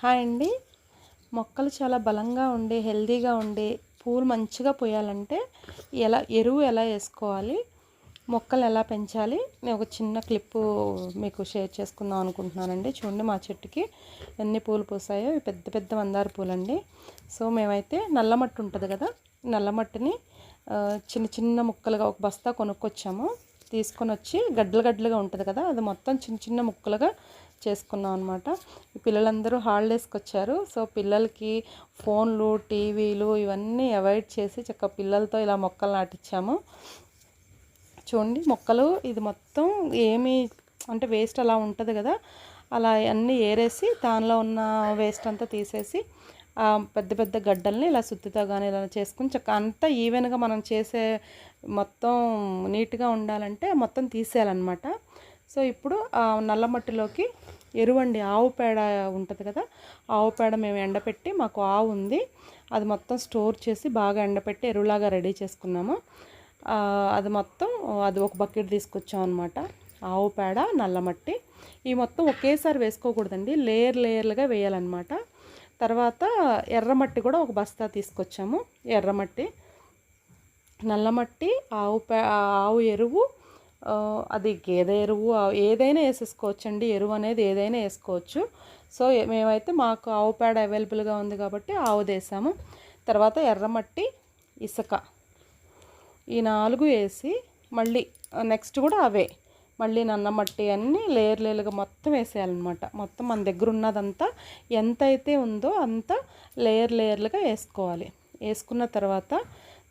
Hi అండి. మొక్కలు చాలా బలంగా ఉండే హెల్దీగా ఉండి పూలు మంచిగా పోయాలంటే ఎలా ఎరువు ఎలా వేసుకోవాలి మొక్కలు ఎలా పెంచాలి నేను ఒక చిన్న క్లిప్పు మీకు షేర్ చేసుకుందాం అనుకుంటున్నానండి. చూడండి మా చెట్టుకి ఎన్ని పూలు పూసాయో. ఇవి పెద్ద పెద్ద మందార పూలండి. సో మేమైతే నల్ల మట్టి ఉంటుంది కదా నల్ల మట్టిని చిన్న చిన్న ముక్కలుగా ఒక బస్తా కొనుక్కొచ్చాము. తీసుకొని వచ్చి గడ్డలు గడ్డలుగా ఉంటుంది కదా అది మొత్తం చిన్న చిన్న ముక్కలుగా చేసుకున్నాం అనమాట పిల్లలందరూ హాలిడేస్కి వచ్చారు. సో పిల్లలకి ఫోన్లు టీవీలు ఇవన్నీ అవాయిడ్ చేసి చక్క పిల్లలతో ఇలా మొక్కలు నాటించాము చూడండి మొక్కలు ఇది మొత్తం ఏమి అంటే వేస్ట్ అలా ఉంటుంది కదా. అలా అన్నీ ఏరేసి దానిలో ఉన్న వేస్ట్ అంతా తీసేసి పెద్ద పెద్ద గడ్డల్ని ఇలా సుత్తితో కానీ ఇలా చేసుకుని చక్క అంతా ఈవెన్గా మనం చేసే మొత్తం నీట్గా ఉండాలంటే మొత్తం తీసేయాలన్నమాట. సో ఇప్పుడు నల్ల మట్టిలోకి ఎరువండి ఆవు పేడ ఉంటుంది కదా ఆవు పేడ మేము ఎండపెట్టి మాకు ఆవు ఉంది అది మొత్తం స్టోర్ చేసి బాగా ఎండపెట్టి ఎరువులాగా రెడీ చేసుకున్నాము. అది మొత్తం అది ఒక బకెట్ తీసుకొచ్చాం అనమాట ఆవు పేడ నల్ల మట్టి. ఈ మొత్తం ఒకేసారి వేసుకోకూడదండి లేయర్ లేయర్లుగా వేయాలన్నమాట. తర్వాత ఎర్రమట్టి కూడా ఒక బస్తా తీసుకొచ్చాము ఎర్రమట్టి నల్లమట్టి ఆవు ఆవు ఎరువు అది గేదె ఎరువు ఏదైనా వేసేసుకోవచ్చండి. ఎరువు అనేది ఏదైనా వేసుకోవచ్చు. సో మేమైతే మాకు ఆవు పేడ అవైలబుల్గా ఉంది కాబట్టి ఆవు వేసాము. తర్వాత ఎర్రమట్టి ఇసుక. ఈ నాలుగు వేసి మళ్ళీ నెక్స్ట్ కూడా అవే. మళ్ళీ నన్నమట్టి అన్నీ లేయర్ లేయర్గా మొత్తం వేసేయాలన్నమాట. మొత్తం మన దగ్గర ఉన్నదంతా ఎంత అయితే ఉందో అంత లేయర్ లేయర్లుగా వేసుకోవాలి. వేసుకున్న తర్వాత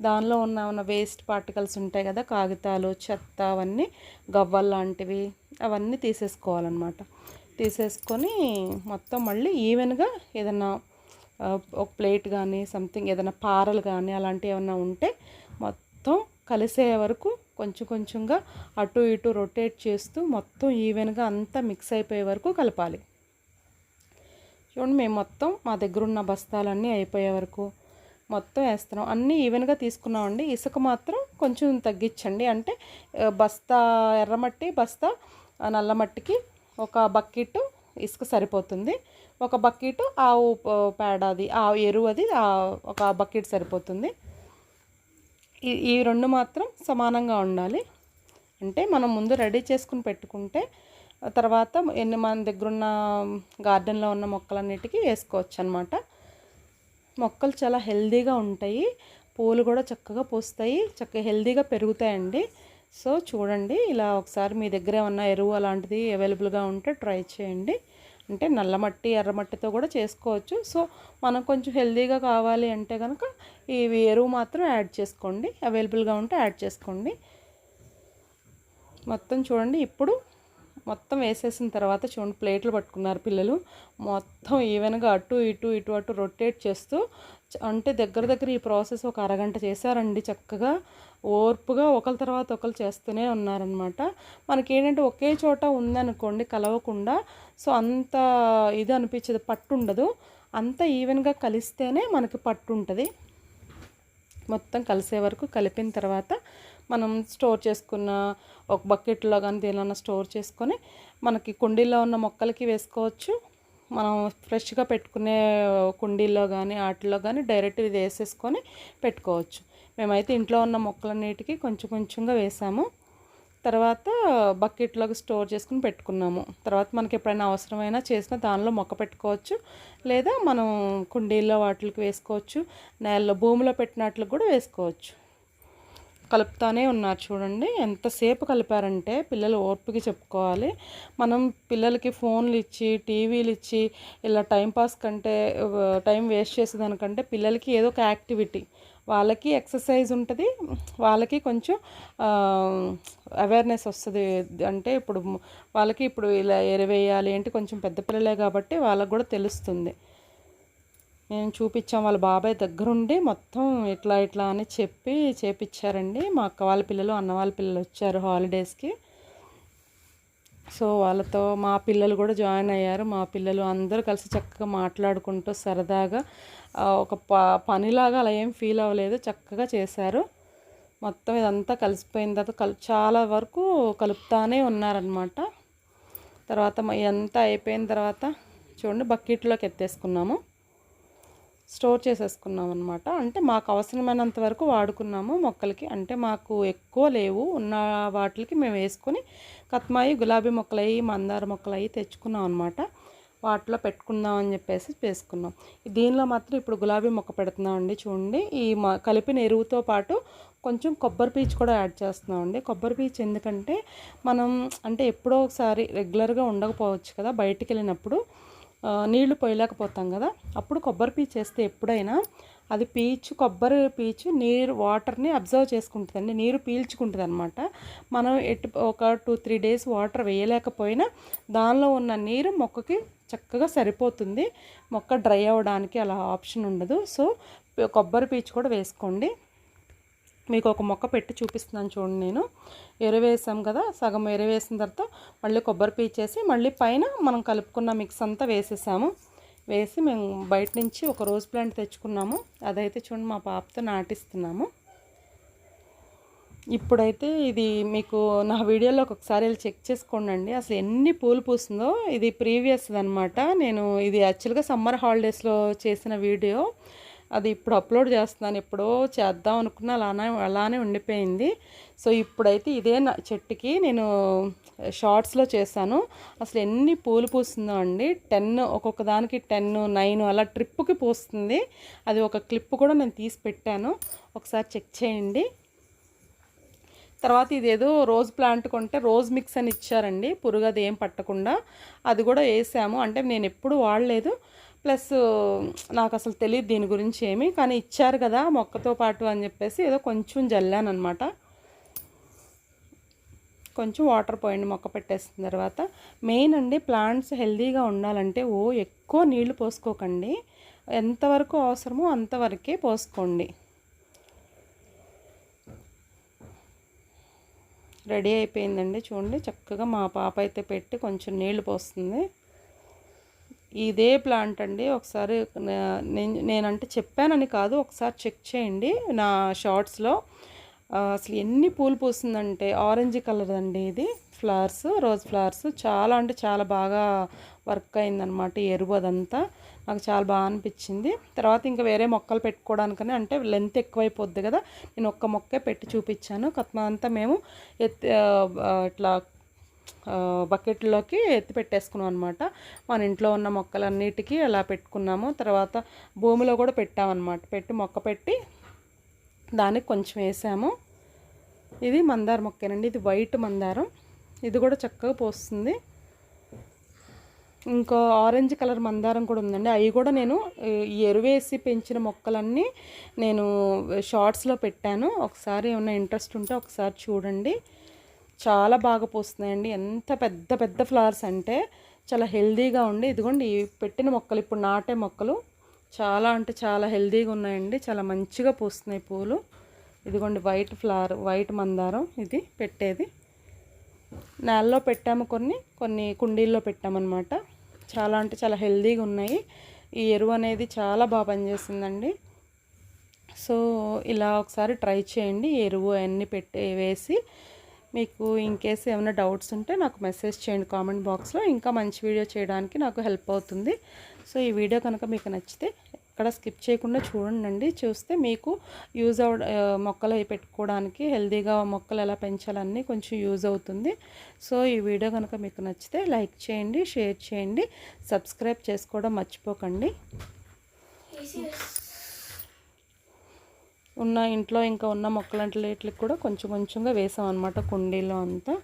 దానిలో ఉన్న ఉన్న వేస్ట్ పార్టికల్స్ ఉంటాయి కదా కాగితాలు చెత్త అవన్నీ గవ్వలు లాంటివి అవన్నీ తీసేసుకోవాలన్నమాట. తీసేసుకొని మొత్తం మళ్ళీ ఈవెన్గా ఏదన్నా ఒక ప్లేట్ కానీ సంథింగ్ ఏదైనా పారలు కానీ అలాంటివి ఏమైనా ఉంటే మొత్తం కలిసే వరకు కొంచెం కొంచెంగా అటు ఇటు రొటేట్ చేస్తూ మొత్తం ఈవెన్గా అంతా మిక్స్ అయిపోయే వరకు కలపాలి. చూడండి మేము మొత్తం మా దగ్గర ఉన్న బస్తాలన్నీ అయిపోయే వరకు మొత్తం వేస్తున్నాం. అన్నీ ఈవెన్గా తీసుకున్నామండి. ఇసుక మాత్రం కొంచెం తగ్గించండి. అంటే బస్తా ఎర్రమట్టి బస్తా నల్లమట్టికి ఒక బకెట్ ఇసుక సరిపోతుంది. ఒక బకెట్ ఆవు పేడది పేడ అది ఆ ఎరువు అది ఒక బకెట్ సరిపోతుంది. ఈ రెండు మాత్రం సమానంగా ఉండాలి. అంటే మనం ముందు రెడీ చేసుకుని పెట్టుకుంటే తర్వాత ఎన్ని మన దగ్గర ఉన్న గార్డెన్లో ఉన్న మొక్కలన్నిటికీ వేసుకోవచ్చు అనమాట మొక్కలు చాలా హెల్దీగా ఉంటాయి. పూలు కూడా చక్కగా పూస్తాయి. చక్కగా హెల్దీగా పెరుగుతాయండి. సో చూడండి ఇలా ఒకసారి మీ దగ్గర ఏమన్నా ఎరువు అలాంటిది అవైలబుల్గా ఉంటే ట్రై చేయండి. అంటే నల్ల మట్టి ఎర్రమట్టితో కూడా చేసుకోవచ్చు. సో మనం కొంచెం హెల్దీగా కావాలి అంటే కనుక ఇవి ఎరువు మాత్రం యాడ్ చేసుకోండి. అవైలబుల్గా ఉంటే యాడ్ చేసుకోండి. మొత్తం చూడండి ఇప్పుడు మొత్తం వేసేసిన తర్వాత చూడండి ప్లేట్లు పట్టుకున్నారు పిల్లలు. మొత్తం ఈవెన్గా అటు ఇటు ఇటు అటు రొటేట్ చేస్తూ అంటే దగ్గర దగ్గర ఈ ప్రాసెస్ ఒక అరగంట చేశారండి చక్కగా. ఓర్పుగా ఒకరి తర్వాత ఒకరు చేస్తూనే ఉన్నారనమాట మనకి ఏంటంటే ఒకే చోట ఉందనుకోండి కలవకుండా సో అంత ఇది అనిపించదు పట్టు ఉండదు అంత ఈవెన్గా కలిస్తేనే మనకి పట్టు ఉంటుంది మొత్తం కలిసే వరకు కలిపిన తర్వాత మనం స్టోర్ చేసుకున్న ఒక బకెట్లో కానీ దేనిలో స్టోర్ చేసుకొని మనకి కుండీలో ఉన్న మొక్కలకి వేసుకోవచ్చు. మనం ఫ్రెష్గా పెట్టుకునే కుండీల్లో కానీ వాటిలో కానీ డైరెక్ట్ ఇది వేసేసుకొని పెట్టుకోవచ్చు. మేమైతే ఇంట్లో ఉన్న మొక్కలన్నిటికీ కొంచెం కొంచెంగా వేసాము. తర్వాత బకెట్లోకి స్టోర్ చేసుకుని పెట్టుకున్నాము. తర్వాత మనకి ఎప్పుడైనా అవసరమైనా చేసినా దానిలో మొక్క పెట్టుకోవచ్చు. లేదా మనం కుండీల్లో వాటికి వేసుకోవచ్చు. నేలలో భూమిలో పెట్టినట్లు కూడా వేసుకోవచ్చు. కలుపుతానే ఉన్నారు చూడండి. ఎంతసేపు కలిపారంటే పిల్లలు ఓర్పుకి చెప్పుకోవాలి. మనం పిల్లలకి ఫోన్లు ఇచ్చి టీవీలు ఇచ్చి ఇలా టైంపాస్ కంటే టైం వేస్ట్ చేసేదానికంటే పిల్లలకి ఏదో ఒక యాక్టివిటీ వాళ్ళకి ఎక్సర్సైజ్ ఉంటుంది. వాళ్ళకి కొంచెం అవేర్నెస్ వస్తుంది. అంటే ఇప్పుడు వాళ్ళకి ఇప్పుడు ఇలా ఎరవేయాలి ఏంటి కొంచెం పెద్ద పిల్లలే కాబట్టి వాళ్ళకి కూడా తెలుస్తుంది. మేము చూపించాం వాళ్ళ బాబాయ్ దగ్గరుండి మొత్తం ఇట్లా ఇట్లా అని చెప్పి చేపించారండి మా అక్క వాళ్ళ పిల్లలు అన్న వాళ్ళ పిల్లలు వచ్చారు హాలిడేస్కి. సో వాళ్ళతో మా పిల్లలు కూడా జాయిన్ అయ్యారు. మా పిల్లలు అందరూ కలిసి చక్కగా మాట్లాడుకుంటూ సరదాగా ఒక ప పనిలాగా అలా ఏం ఫీల్ అవ్వలేదు. చక్కగా చేశారు. మొత్తం ఇదంతా కలిసిపోయిన తర్వాత కలు చాలా వరకు కలుపుతానే ఉన్నారనమాట తర్వాత ఎంత ఇదంతా అయిపోయిన తర్వాత చూడండి బకెట్లోకి ఎత్తేసుకున్నాము. స్టోర్ చేసేసుకున్నాం అనమాట అంటే మాకు అవసరమైనంత వరకు వాడుకున్నాము మొక్కలకి. అంటే మాకు ఎక్కువ లేవు. ఉన్న వాటికి మేము వేసుకొని కత్మాయి గులాబీ మొక్కలయ్యి మందార మొక్కలయ్యి తెచ్చుకున్నాం అనమాట వాటిలో పెట్టుకుందాం అని చెప్పేసి వేసుకున్నాం దీనిలో మాత్రం ఇప్పుడు గులాబీ మొక్క పెడుతున్నామండి చూడండి. ఈ కలిపిన ఎరువుతో పాటు కొంచెం కొబ్బరి పీచు కూడా యాడ్ చేస్తున్నామండి. కొబ్బరి పీచు ఎందుకంటే మనం అంటే ఎప్పుడో ఒకసారి రెగ్యులర్గా ఉండకపోవచ్చు కదా బయటికి వెళ్ళినప్పుడు నీళ్ళు పోయలేకపోతాం కదా. అప్పుడు కొబ్బరి పీచు వేస్తే ఎప్పుడైనా అది పీచు కొబ్బరి పీచు నీరు వాటర్ని అబ్జర్వ్ చేసుకుంటుందండి. నీరు పీల్చుకుంటుంది అనమాట మనం ఎటు ఒక టూ త్రీ డేస్ వాటర్ వేయలేకపోయినా దానిలో ఉన్న నీరు మొక్కకి చక్కగా సరిపోతుంది. మొక్క డ్రై అవ్వడానికి అలా ఆప్షన్ ఉండదు. సో కొబ్బరి పీచు కూడా వేసుకోండి. మీకు ఒక మొక్క పెట్టి చూపిస్తున్నాను చూడండి నేను. ఎరవేసాం కదా సగం ఎరవేసిన తర్వాత మళ్ళీ కొబ్బరి పీచేసి మళ్ళీ పైన మనం కలుపుకున్న మిక్స్ అంతా వేసేసాము. వేసి మేము బయట నుంచి ఒక రోజ్ ప్లాంట్ తెచ్చుకున్నాము. అదైతే చూడండి మా పాపతో నాటిస్తున్నాము. ఇప్పుడైతే ఇది మీకు నా వీడియోలో ఒకసారి వెళ్ళి చెక్ చేసుకోండి అసలు ఎన్ని పూలు పూస్తుందో ఇది ప్రీవియస్ అనమాట నేను ఇది యాక్చువల్గా సమ్మర్ హాలిడేస్లో చేసిన వీడియో. అది ఇప్పుడు అప్లోడ్ చేస్తున్నాను ఎప్పుడో చేద్దాం అనుకున్న అలానే అలానే ఉండిపోయింది. సో ఇప్పుడైతే ఇదే నా చెట్టుకి నేను షార్ట్స్లో చేశాను. అసలు ఎన్ని పూలు పూస్తుందో అండి. టెన్ ఒక్కొక్క దానికి టెన్ నైన్ అలా ట్రిప్కి పూస్తుంది. అది ఒక క్లిప్ కూడా నేను తీసి పెట్టాను. ఒకసారి చెక్ చేయండి. తర్వాత ఇదేదో రోజ్ ప్లాంట్ కొంటే రోజ్ మిక్స్ అని ఇచ్చారండి. పురుగు అది ఏం పట్టకుండా. అది కూడా వేసాము. అంటే నేను ఎప్పుడు వాడలేదు. ప్లస్ నాకు అసలు తెలియదు దీని గురించి ఏమి కానీ ఇచ్చారు కదా మొక్కతో పాటు అని చెప్పేసి ఏదో కొంచెం జల్లాను అనమాట కొంచెం వాటర్ పోయండి మొక్క పెట్టేసిన తర్వాత. మెయిన్ అండి ప్లాంట్స్ హెల్దీగా ఉండాలంటే ఓ ఎక్కువ నీళ్ళు పోసుకోకండి. ఎంతవరకు అవసరమో అంతవరకే పోసుకోండి. రెడీ అయిపోయిందండి చూడండి చక్కగా మా పాప అయితే పెట్టి కొంచెం నీళ్ళు పోస్తుంది. ఇదే ప్లాంట్ అండి. ఒకసారి నేనంటే చెప్పానని కాదు. ఒకసారి చెక్ చేయండి నా షార్ట్స్లో అసలు ఎన్ని పూలు పూస్తుందంటే ఆరెంజ్ కలర్ అండి ఇది. ఫ్లవర్స్ రోజ్ ఫ్లవర్స్ చాలా అంటే చాలా బాగా వర్క్ అయిందనమాట ఎరువు అదంతా. నాకు చాలా బాగా అనిపించింది. తర్వాత ఇంకా వేరే మొక్కలు పెట్టుకోవడానికని అంటే లెంత్ ఎక్కువైపోద్ది కదా. నేను ఒక్క మొక్కే పెట్టి చూపించాను. కత్మ అంతా మేము ఎత్ ఇట్లా బకెట్లోకి ఎత్తి పెట్టేసుకున్నాం అనమాట మన ఇంట్లో ఉన్న మొక్కలన్నిటికీ అలా పెట్టుకున్నాము. తర్వాత భూమిలో కూడా పెట్టామన్నమాట పెట్టి మొక్క పెట్టి దానికి కొంచెం వేసాము. ఇది మందార మొక్కేనండి. ఇది వైట్ మందారం. ఇది కూడా చక్కగా పోస్తుంది. ఇంకో ఆరెంజ్ కలర్ మందారం కూడా ఉందండి. అవి కూడా నేను ఎరువేసి పెంచిన మొక్కలన్నీ నేను షార్ట్స్లో పెట్టాను. ఒకసారి ఏమైనా ఇంట్రెస్ట్ ఉంటే ఒకసారి చూడండి. చాలా బాగా పోస్తున్నాయండి. ఎంత పెద్ద పెద్ద ఫ్లవర్స్ అంటే చాలా హెల్దీగా ఉండి ఇదిగోండి పెట్టిన మొక్కలు ఇప్పుడు నాటే మొక్కలు చాలా అంటే చాలా హెల్దీగా ఉన్నాయండి. చాలా మంచిగా పూస్తున్నాయి పూలు. ఇదిగోండి వైట్ ఫ్లవర్ వైట్ మందారం ఇది పెట్టేది. నేలలో పెట్టాము కొన్ని కొన్ని కుండీల్లో పెట్టామన్నమాట. చాలా అంటే చాలా హెల్దీగా ఉన్నాయి. ఈ ఎరువు అనేది చాలా బాగా పనిచేసిందండి. సో ఇలా ఒకసారి ట్రై చేయండి. ఎరువు అన్నీ పెట్టి వేసి మీకు ఇన్ కేసు ఏమైనా డౌట్స్ ఉంటే నాకు మెసేజ్ చేయండి కామెంట్ బాక్స్లో ఇంకా మంచి వీడియో చేయడానికి నాకు హెల్ప్ అవుతుంది. సో ఈ వీడియో కనుక మీకు నచ్చితే ఇక్కడ స్కిప్ చేయకుండా చూడండి. చూస్తే మీకు యూజ్ అవ మొక్కలు పెట్టుకోవడానికి హెల్తీగా మొక్కలు ఎలా పెంచాలన్నీ కొంచెం యూజ్ అవుతుంది. సో ఈ వీడియో కనుక మీకు నచ్చితే లైక్ చేయండి షేర్ చేయండి సబ్స్క్రైబ్ చేసుకోవడం మర్చిపోకండి. ఉన్న ఇంట్లో ఇంకా ఉన్న మొక్కలంటలేట్లకి కూడా కొంచెం కొంచెంగా వేసాం అనమాట కుండీలో అంతా.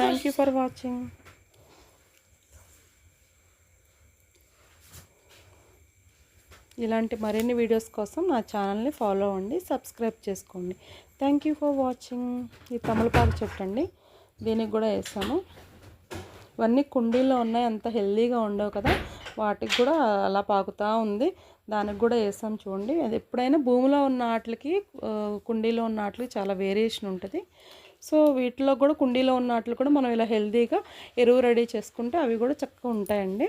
థ్యాంక్ యూ ఫర్ వాచింగ్ ఇలాంటి మరిన్ని వీడియోస్ కోసం నా ఛానల్ని ఫాలో అవ్వండి సబ్స్క్రైబ్ చేసుకోండి. థ్యాంక్ యూ ఫర్ వాచింగ్ ఈ తమలపాకు చెట్టు అండి దీనికి కూడా వేసాము ఇవన్నీ కుండీల్లో ఉన్నాయి అంత హెల్దీగా ఉండవు కదా. వాటికి కూడా అలా పాకుతూ ఉంది. దానికి కూడా వేసాం చూడండి. అది ఎప్పుడైనా భూమిలో ఉన్న వాటికి కుండీలో ఉన్న వాటికి చాలా వేరియేషన్ ఉంటుంది. సో వీటిలో కూడా కుండీలో ఉన్న వాటికి కూడా మనం ఇలా హెల్తీగా ఎరువు రెడీ చేసుకుంటే అవి కూడా చక్కగా ఉంటాయండి.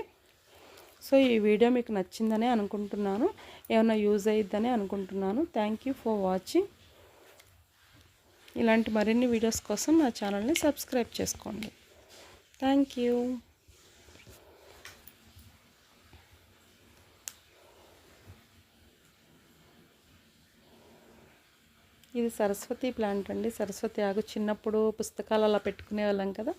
సో ఈ వీడియో మీకు నచ్చిందని అనుకుంటున్నాను. ఏమైనా యూజ్ అయ్యిద్దని అనుకుంటున్నాను. థ్యాంక్ యూ ఫర్ వాచింగ్ ఇలాంటి మరిన్ని వీడియోస్ కోసం నా ఛానల్ని సబ్స్క్రైబ్ చేసుకోండి. థ్యాంక్ యూ ఇది సరస్వతి ప్లాంట్ అండి. సరస్వతి ఆకు చిన్నప్పుడు పుస్తకాలు అలా పెట్టుకునే వాళ్ళం కదా.